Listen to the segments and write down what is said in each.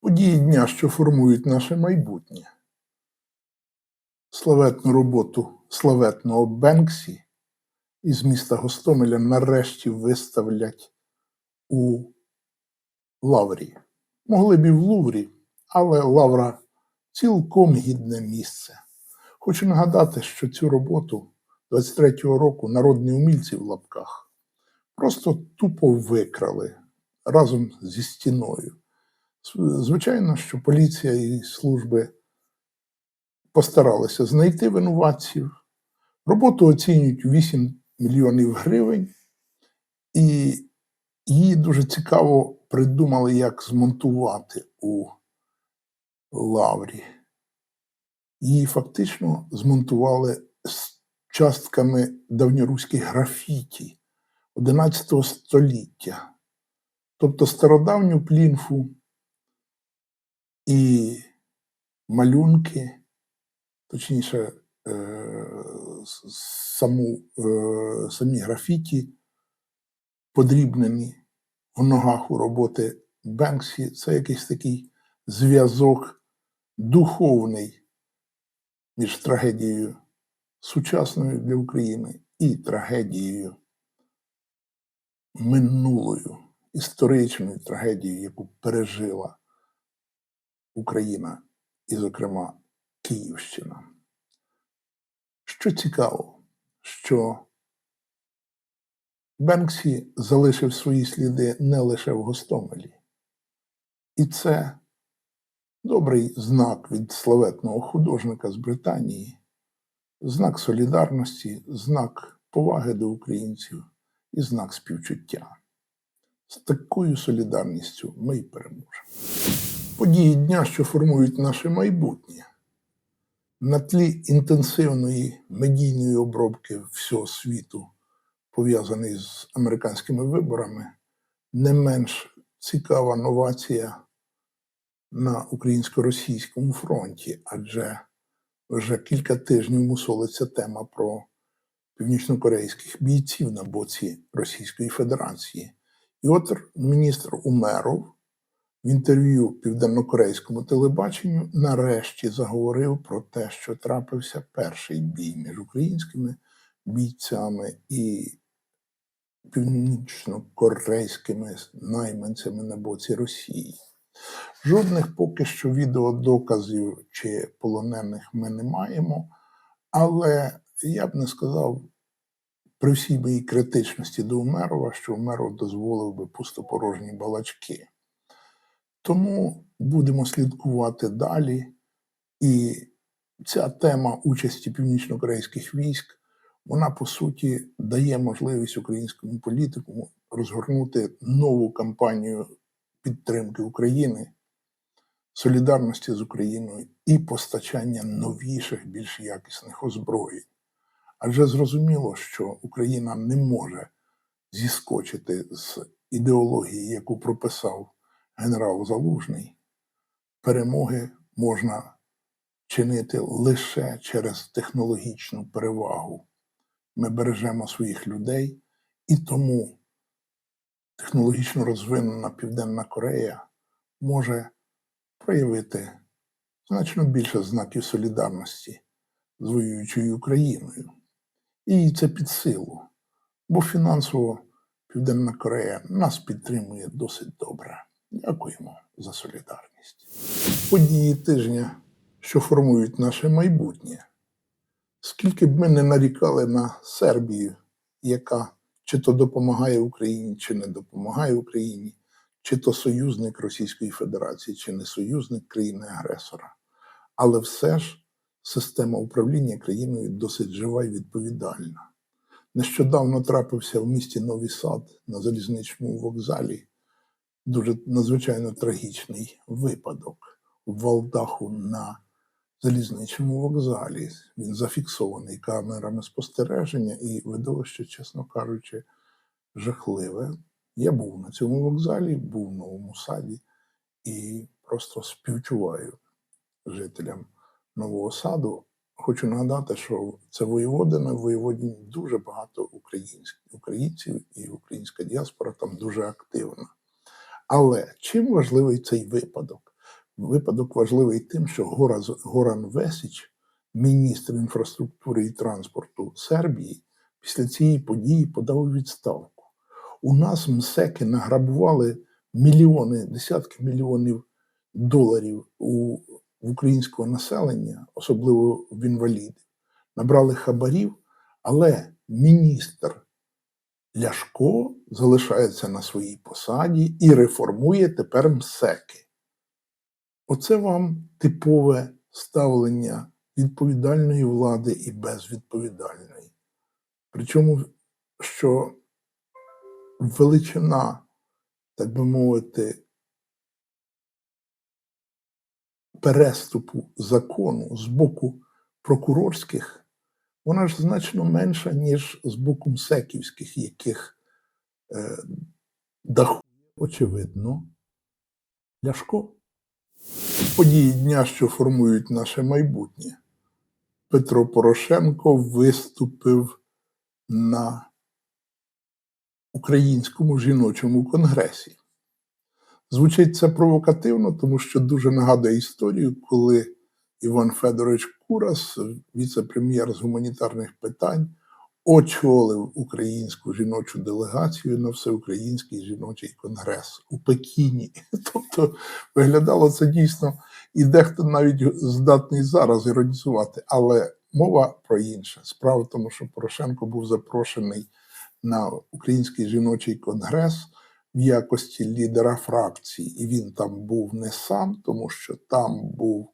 Події дня, що формують наше майбутнє. Славетну роботу славетного Бенксі із міста Гостомеля нарешті виставлять у Лаврі. Могли б і в Луврі, але Лавра цілком гідне місце. Хочу нагадати, що цю роботу 23-го року народні умільці в лапках просто тупо викрали разом зі стіною. Звичайно, що поліція і служби постаралися знайти винуватців. Роботу оцінюють 8 мільйонів гривень, і її дуже цікаво придумали, як змонтувати у лаврі. Її фактично змонтували з частками давньоруських графіті 11 століття, тобто стародавню плінфу і малюнки, точніше, е, саму, е, самі графіті, подрібнені в ногах у роботи Бенксі, це якийсь такий зв'язок духовний між трагедією сучасною для України і трагедією минулою, історичною трагедією, яку пережила Україна і, зокрема, Київщина. Що цікаво, що Бенксі залишив свої сліди не лише в Гостомелі. І це добрий знак від славетного художника з Британії, знак солідарності, знак поваги до українців і знак співчуття. З такою солідарністю ми й переможемо. Події дня, що формують наше майбутнє. На тлі інтенсивної медійної обробки всього світу, пов'язаної з американськими виборами, не менш цікава новація на українсько-російському фронті, адже вже кілька тижнів мусолиться тема про північнокорейських бійців на боці Російської Федерації. І от міністр Умеров в інтерв'ю південнокорейському телебаченню нарешті заговорив про те, що трапився перший бій між українськими бійцями і північнокорейськими найманцями на боці Росії. Жодних поки що відеодоказів чи полонених ми не маємо, але я б не сказав при всій моїй критичності до Умерова, що Умеров дозволив би пустопорожні балачки. Тому будемо слідкувати далі. І ця тема участі північно-корейських військ, вона по суті дає можливість українському політику розгорнути нову кампанію підтримки України, солідарності з Україною і постачання новіших, більш якісних озброєнь. Адже зрозуміло, що Україна не може зіскочити з ідеології, яку прописав генерал Залужний, перемоги можна чинити лише через технологічну перевагу. Ми бережемо своїх людей, і тому технологічно розвинена Південна Корея може проявити значно більше знаків солідарності з воюючою Україною. І це під силу, бо фінансово Південна Корея нас підтримує досить добре. Дякуємо за солідарність. Події тижня, що формують наше майбутнє. Скільки б ми не нарікали на Сербію, яка чи то допомагає Україні, чи не допомагає Україні, чи то союзник Російської Федерації, чи не союзник країни-агресора. Але все ж система управління країною досить жива і відповідальна. Нещодавно трапився в місті Новий Сад на залізничному вокзалі дуже надзвичайно трагічний випадок вал даху на залізничному вокзалі. Він зафіксований камерами спостереження, і видовище, чесно кажучи, жахливе. Я був на цьому вокзалі, був в новому саді і просто співчуваю жителям нового саду, хочу нагадати, що це воєводина, в воєводині дуже багато українців, і українська діаспора там дуже активна. Але чим важливий цей випадок? Випадок важливий тим, що Горан Весіч, міністр інфраструктури і транспорту Сербії, після цієї події подав відставку. У нас МСЕКи награбували мільйони, десятки мільйонів доларів у українського населення, особливо в інвалідів, набрали хабарів, але міністр Ляшко залишається на своїй посаді і реформує тепер МСЕКи. Оце вам типове ставлення відповідальної влади і безвідповідальної. Причому, що величина, так би мовити, переступу закону з боку прокурорських, вона ж значно менша, ніж з боку мсеківських, яких е, дахує, очевидно, Ляшко. Події дня, що формують наше майбутнє. Петро Порошенко виступив на Українському жіночому конгресі. Звучить це провокативно, тому що дуже нагадує історію, коли Іван Федорович Курас, віце-прем'єр з гуманітарних питань, очолив українську жіночу делегацію на всеукраїнський жіночий конгрес у Пекіні. Тобто виглядало це дійсно, і дехто навіть здатний зараз іронізувати. Але мова про інше. Справа в тому, що Порошенко був запрошений на український жіночий конгрес в якості лідера фракції, і він там був не сам, тому що там був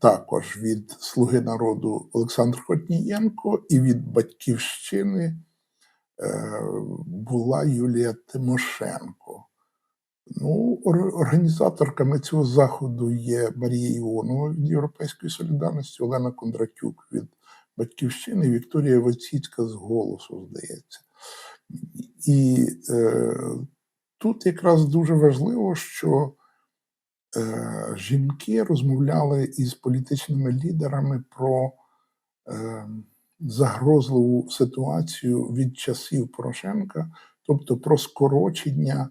також від Слуги народу Олександр Хотнієнко, і від Батьківщини е, була Юлія Тимошенко. Ну, організаторками цього заходу є Марія Іонова від Європейської солідарності, Олена Кондратюк від Батьківщини, Вікторія Войціцька з голосу, здається. І е, тут якраз дуже важливо, що жінки розмовляли із політичними лідерами про е, загрозливу ситуацію від часів Порошенка, тобто про скорочення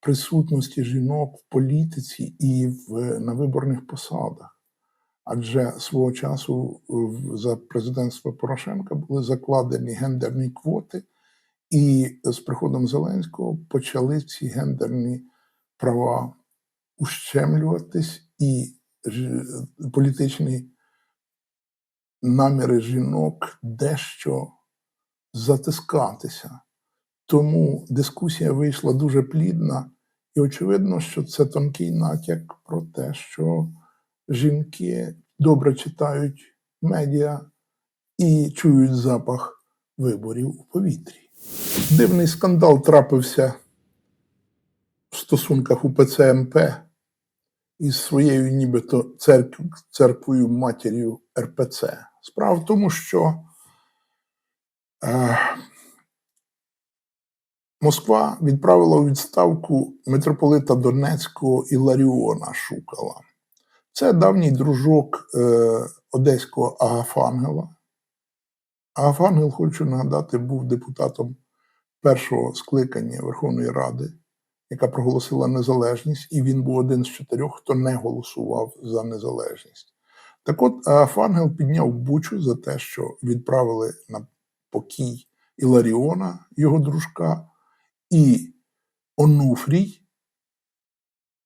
присутності жінок в політиці і в, на виборних посадах. Адже свого часу за президентства Порошенка були закладені гендерні квоти, і з приходом Зеленського почали ці гендерні права ущемлюватись, і політичні наміри жінок дещо затискатися. Тому дискусія вийшла дуже плідна, і очевидно, що це тонкий натяк про те, що жінки добре читають медіа і чують запах виборів у повітрі. Дивний скандал трапився в стосунках УПЦ МП із своєю нібито церкв, церквою матір'ю РПЦ. Справа в тому, що е, Москва відправила у відставку митрополита Донецького Іларіона Шукала. Це давній дружок е, одеського Агафангела. Агафангел, хочу нагадати, був депутатом першого скликання Верховної Ради, яка проголосила незалежність, і він був один з чотирьох, хто не голосував за незалежність. Так от Агафангел підняв бучу за те, що відправили на покій Іларіона, його дружка, і Онуфрій,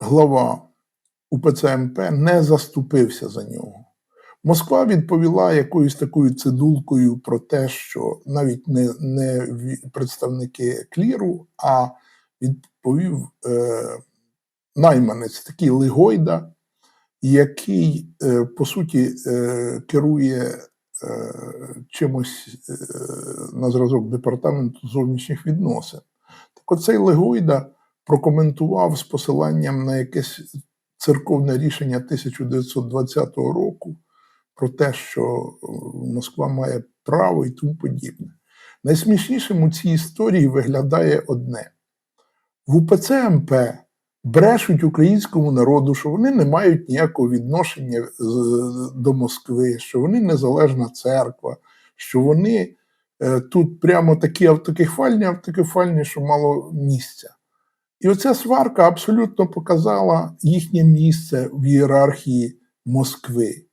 глава УПЦ МП, не заступився за нього. Москва відповіла якоюсь такою цидулкою про те, що навіть не, не представники кліру, а відповів е, найманець, такий Лигойда, який, е, по суті, е, керує е, чимось е, на зразок департаменту зовнішніх відносин. Так оцей Легойда прокоментував з посиланням на якесь церковне рішення 1920 року про те, що е, Москва має право і тому подібне. Найсмішнішим у цій історії виглядає одне: в УПЦ МП брешуть українському народу, що вони не мають ніякого відношення до Москви, що вони незалежна церква, що вони е, тут прямо такі автокефальні, автокефальні, що мало місця. І оця сварка абсолютно показала їхнє місце в ієрархії Москви.